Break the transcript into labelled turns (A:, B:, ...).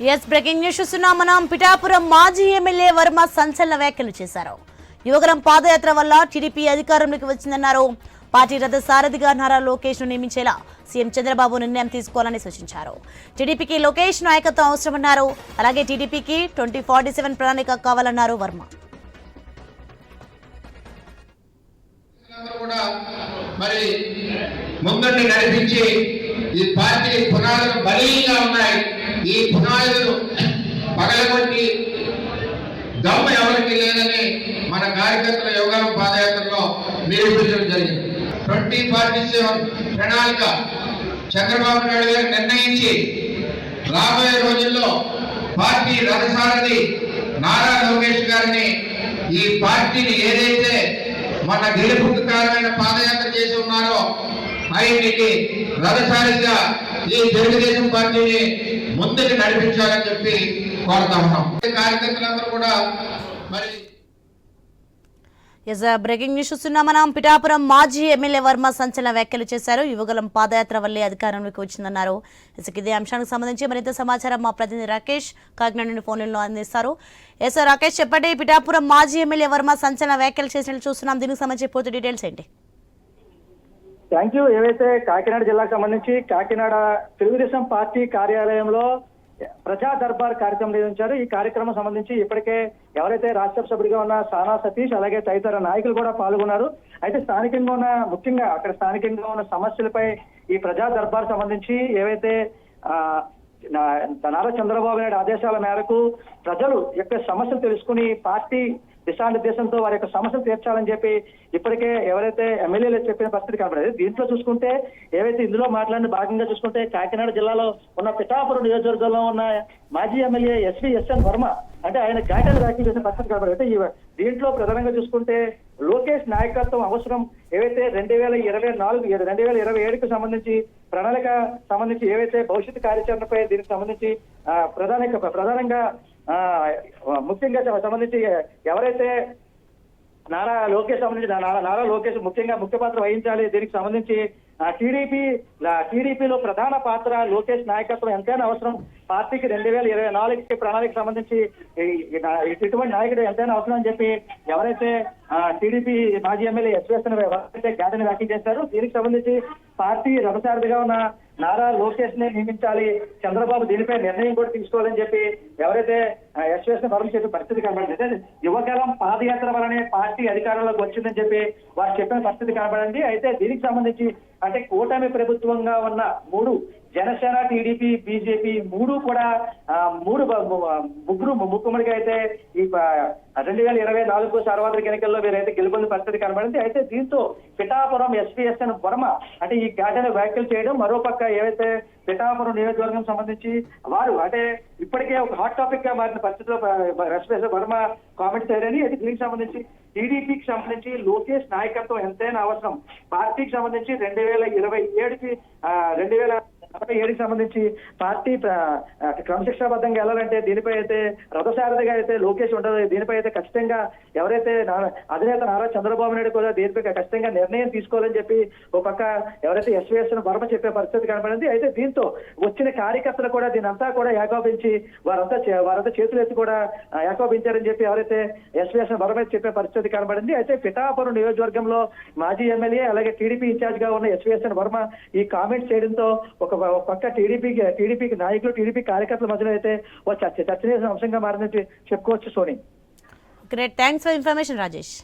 A: Yes breaking news చూస్తున్నాం మనం పిఠాపురం మాజీ ఎమ్మెల్యే వర్మ సంచలన వ్యాఖ్యలు చేశారు. యువగరం పాదయాత్ర వల్ల టీడీపీ అధికారంలోకి వచ్చిందన్నారు. పార్టీ రథ సారథిగా నారా లోకేష్ను నియమించేలా సీఎం చంద్రబాబు నిర్ణయం తీసుకోవాలని సూచించారు. టీడీపీకి లోకేష్ నాయకత్వం అవసరమన్నారు. అలాగే టీడీపీకి ట్వంటీ ఫార్టీ సెవెన్ ప్రణాళిక కావాలన్నారు వర్మ.
B: మరి నడిపించి ఈ పార్టీ పునాదులు ఉన్నాయి. ఈ పునాదులు పగలగొట్టి దమ్ము ఎవరికి లేదని మన కార్యకర్తల యోగాల పాదయాత్రలో నిరూపించడం జరిగింది. ట్వంటీ ఫార్టీ సెవెన్ ప్రణాళిక చంద్రబాబు నాయుడు గారు నిర్ణయించి రాబోయే రోజుల్లో పార్టీ రథసారథి నారా లోకేష్ గారిని ఈ పార్టీని ఏదైతే మన గెలుపుకు కారణమైన పాదయాత్ర చేసి ఉన్నారో ఆయనకి రథసారిగా ఈ తెలుగుదేశం పార్టీని ముందుకు నడిపించాలని చెప్పి కోరుతా ఉన్నాం. కార్యకర్తలందరూ కూడా మరి
A: ఎస్ బ్రేకింగ్ న్యూస్ చూస్తున్నాం మనం. పిఠాపురం మాజీ ఎమ్మెల్యే వర్మ సంచలన వ్యాఖ్యలు చేశారు. యువగలం పాదయాత్ర వల్లే అధికారంలోకి వచ్చిందన్నారు. ఎస్ ఇదే అంశానికి సంబంధించి మరింత సమాచారం మా ప్రతినిధి రాకేష్ కాకినాడ నుండి ఫోన్లో అందిస్తారు. ఎస్ రాకేష్ చెప్పండి పిఠాపురం మాజీ ఎమ్మెల్యే వర్మ సంచలన వ్యాఖ్యలు చేసినట్లు చూస్తున్నాం. దీనికి సంబంధించి పూర్తి డీటెయిల్స్ ఏంటి?
C: థ్యాంక్ యూ ఏవైతే కాకినాడ జిల్లాకు సంబంధించి కాకినాడ తెలుగుదేశం పార్టీ కార్యాలయంలో ప్రజా దర్బార్ కార్యక్రమం నిర్వహించారు. ఈ కార్యక్రమం సంబంధించి ఇప్పటికే ఎవరైతే రాజ్యసభ సభ్యుడిగా ఉన్న సానా సతీష్ అలాగే తదితర నాయకులు కూడా పాల్గొన్నారు. అయితే స్థానికంగా ఉన్న ముఖ్యంగా అక్కడ స్థానికంగా ఉన్న సమస్యలపై ఈ ప్రజా దర్బార్ సంబంధించి ఏవైతే ఆ, నారా చంద్రబాబు నాయుడు ఆదేశాల మేరకు ప్రజలు యొక్క సమస్యలు తెలుసుకుని పార్టీ దిశానిర్దేశంతో వారి యొక్క సమస్యలు తీర్చాలని చెప్పి ఇప్పటికే ఎవరైతే ఎమ్మెల్యేలు చెప్పిన పరిస్థితి కనబడేది దీంట్లో చూసుకుంటే ఏవైతే ఇందులో మాట్లాడిన భాగంగా చూసుకుంటే కాకినాడ జిల్లాలో ఉన్న పిఠాపురం నియోజకవర్గంలో ఉన్న మాజీ ఎమ్మెల్యే ఎస్వి ఎస్ఎన్ వర్మ అంటే ఆయన ఘాటలు వ్యాఖ్యలు చేసిన పరిస్థితి కనబడేది. దీంట్లో ప్రధానంగా చూసుకుంటే లోకేష్ నాయకత్వం అవసరం. ఏవైతే రెండు వేల ఇరవై నాలుగు రెండు వేల ఇరవై ఏడుకు సంబంధించి ప్రణాళిక సంబంధించి ఏవైతే భవిష్యత్ కార్యాచరణపై దీనికి సంబంధించి ప్రధాన ప్రధానంగా ముఖ్యంగా సంబంధించి ఎవరైతే నారా లోకేష్ సంబంధించి నారా నారా లోకేష్ ముఖ్యంగా ముఖ్య పాత్ర వహించాలి దీనికి సంబంధించి టీడీపీ టీడీపీలో ప్రధాన పాత్ర లోకేష్ నాయకత్వం ఎంతైనా అవసరం. పార్టీకి రెండు వేల ఇరవై నాలుగు ప్రణాళిక సంబంధించి ఇటువంటి నాయకుడు ఎంతైనా అవసరం అని చెప్పి ఎవరైతే టీడీపీ మాజీ ఎమ్మెల్యే ఎస్వేసిన ఎవరైతే ఘాటని వ్యాఖ్య చేశారు. దీనికి సంబంధించి పార్టీ రథసారథిగా ఉన్న నారా లోకేష్ని నియమించాలి. చంద్రబాబు దీనిపై నిర్ణయం కూడా తీసుకోవాలని చెప్పి ఎవరైతే ఎస్వేసిన వరం చేసే పరిస్థితి కనబడింది. అయితే యువకాలం పాదయాత్ర వలనే పార్టీ అధికారంలోకి వచ్చిందని చెప్పి వారు చెప్పిన పరిస్థితి కనబడింది. అయితే దీనికి సంబంధించి అంటే కూటమి ప్రభుత్వంగా ఉన్న మూడు జనసేన టీడీపీ బీజేపీ మూడు కూడా మూడు ముగ్గురు ముక్కుమడికి అయితే ఈ రెండు వేల ఇరవై నాలుగు సార్వత్రిక ఎన్నికల్లో వీరైతే గెలుపొందిన పరిస్థితి కనబడింది. అయితే దీంతో పిఠాపురం ఎస్పీఎస్ఎన్ వర్మ అంటే ఈ ఘటన వ్యాఖ్యలు చేయడం మరోపక్క ఏవైతే పిఠాపురం నియోజకవర్గం సంబంధించి వారు అంటే ఇప్పటికే ఒక హాట్ టాపిక్గా మారిన పరిస్థితిలో ఎస్పీఎస్ఎన్ వర్మ కామెంట్ చేయాలని అయితే దీనికి సంబంధించి టీడీపీకి సంబంధించి లోకేష్ నాయకత్వం ఎంతైనా అవసరం. పార్టీకి సంబంధించి రెండు వేల ఇరవై ఏడుకి రెండు వేల నలభై ఏడుకి సంబంధించి పార్టీ ప్ర- క్రమశిక్షణాబద్ధంగా వెళ్ళాలంటే దీనిపై అయితే రథసారథిగా అయితే లోకేష్ ఉండదు. దీనిపై అయితే ఖచ్చితంగా ఎవరైతే అధినేత నారా చంద్రబాబు నాయుడు కూడా దీనిపై ఖచ్చితంగా నిర్ణయం తీసుకోవాలని చెప్పి ఒక పక్క ఎవరైతే ఎస్వీఎస్ వర్మ చెప్పే పరిస్థితి కనబడింది. అయితే దీంతో వచ్చిన కార్యకర్తలు కూడా దీని అంతా కూడా ఏకోపించి వారంతా చే- వారంతా చేతులు ఎత్తి కూడా ఏకోపించారని చెప్పి ఎవరైతే ఎస్వీఎస్ వర్మ చెప్పే పరిస్థితి కనబడింది. అయితే పిఠాపురం నియోజకవర్గంలో మాజీ ఎమ్మెల్యే అలాగే టీడీపీ ఇన్ఛార్జ్గా ఉన్న ఎస్వీఎస్ఎన్ వర్మ ఈ కామెంట్ చేయడంతో ఒక ఒక పక్క టీడీపీకి టీడీపీకి నాయకులు టీడీపీ కార్యకర్తల మధ్యలో అయితే చర్చ చర్చనీయ అంశంగా మారిందని చెప్పుకోవచ్చు Soni.
A: Great thanks for information Rajesh